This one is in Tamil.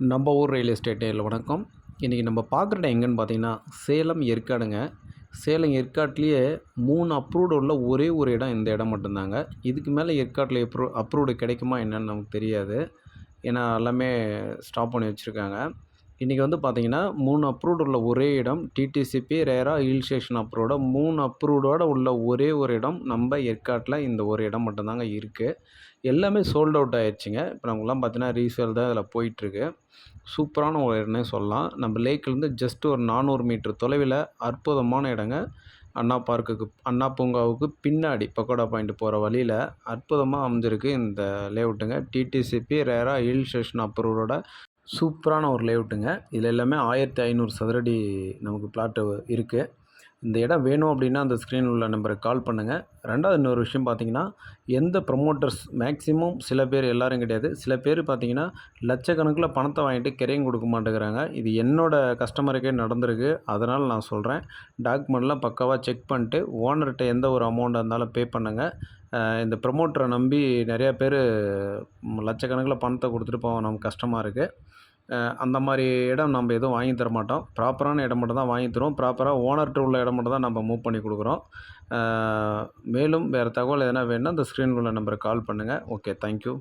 நம்ம ஊர் ரியல் எஸ்டேட் நேயர்களே வணக்கம். இன்றைக்கி நம்ம பார்க்குற இடம் எங்கேன்னு பார்த்தீங்கன்னா சேலம் ஏற்காடுங்க. சேலம் ஏற்காட்லேயே மூணு அப்ரூவ்டு உள்ள ஒரே ஒரு இடம் இந்த இடம் மட்டும்தாங்க. இதுக்கு மேலே ஏற்காட்டில் அப்ரூ அப்ரூவ்டு கிடைக்குமா என்னன்னு நமக்கு தெரியாது. ஏன்னா எல்லாமே ஸ்டாப் பண்ணி வச்சுருக்காங்க. இன்றைக்கி வந்து பார்த்திங்கன்னா மூணு அப்ரூவ்டு உள்ள ஒரே இடம் டிடிசிபி ரேரா ஹில் ஸ்டேஷன் அப்ரூவோட மூணு அப்ரூவ்டோட உள்ள ஒரே ஒரு இடம் நம்ம ஏற்காட்டில் இந்த ஒரு இடம் மட்டும்தாங்க இருக்குது எல்லாமே சோல்ட் அவுட் ஆயிடுச்சுங்க. இப்போ நமக்குலாம் பார்த்தீங்கன்னா ரீசேல் தான் இதில் போயிட்டுருக்கு. சூப்பரான ஒரு இடம்னே சொல்லலாம். நம்ம லேக்லேருந்து ஜஸ்ட் ஒரு நானூறு மீட்டர் தொலைவில் அற்புதமான இடங்க. அண்ணா பார்க்குக்கு அண்ணா பூங்காவுக்கு பின்னாடி பக்கோடா பாயிண்ட் போகிற வழியில் அற்புதமாக அமைஞ்சிருக்கு இந்த லேஅவுட்டுங்க டிடிசிபி ரேரா ஹில் ஸ்டேஷன் அப்ரூவோட சூப்பரான ஒரு லேஅவுட்டுங்க இதில் எல்லாமே ஆயிரத்தி ஐநூறு சதுரடி நமக்கு பிளாட்டு இருக்குது இந்த இடம் வேணும் அப்படின்னா அந்த ஸ்க்ரீனில் உள்ள நம்பருக்கு கால் பண்ணுங்கள் ரெண்டாவது இன்னொரு விஷயம் பார்த்தீங்கன்னா எந்த ப்ரொமோட்டர்ஸ் மேக்ஸிமம் சில பேர் எல்லோரும் கிடையாது. சில பேர் பார்த்தீங்கன்னா லட்சக்கணக்கில் பணத்தை வாங்கிட்டு கிரையும் கொடுக்க மாட்டேங்கிறாங்க. இது என்னோடய கஸ்டமருக்கே நடந்திருக்கு. அதனால் நான் சொல்கிறேன் டாக்குமெண்ட்லாம் பக்காவாக செக் பண்ணிட்டு ஓனர்கிட்ட எந்த ஒரு அமௌண்ட்டாக இருந்தாலும் பே பண்ணுங்கள் இந்த ப்ரொமோட்டரை நம்பி நிறையா பேர் லட்சக்கணக்கில் பணத்தை கொடுத்துட்டு போவோம். நமக்கு கஷ்டமாக இருக்குது அந்த மாதிரி இடம் நம்ம எதுவும் வாங்கி தர மாட்டோம். ப்ராப்பரான இடம் மட்டும் தான் வாங்கி தருவோம். ப்ராப்பராக ஓனர்கிட்ட உள்ள இடம் மட்டும் தான் நம்ம மூவ் பண்ணி கொடுக்குறோம். மேலும் வேறு தகவல் எதனா வேணுன்னா இந்த ஸ்க்ரீனில் உள்ள நம்பருக்கு கால் பண்ணுங்கள் ஓகே தேங்க்யூ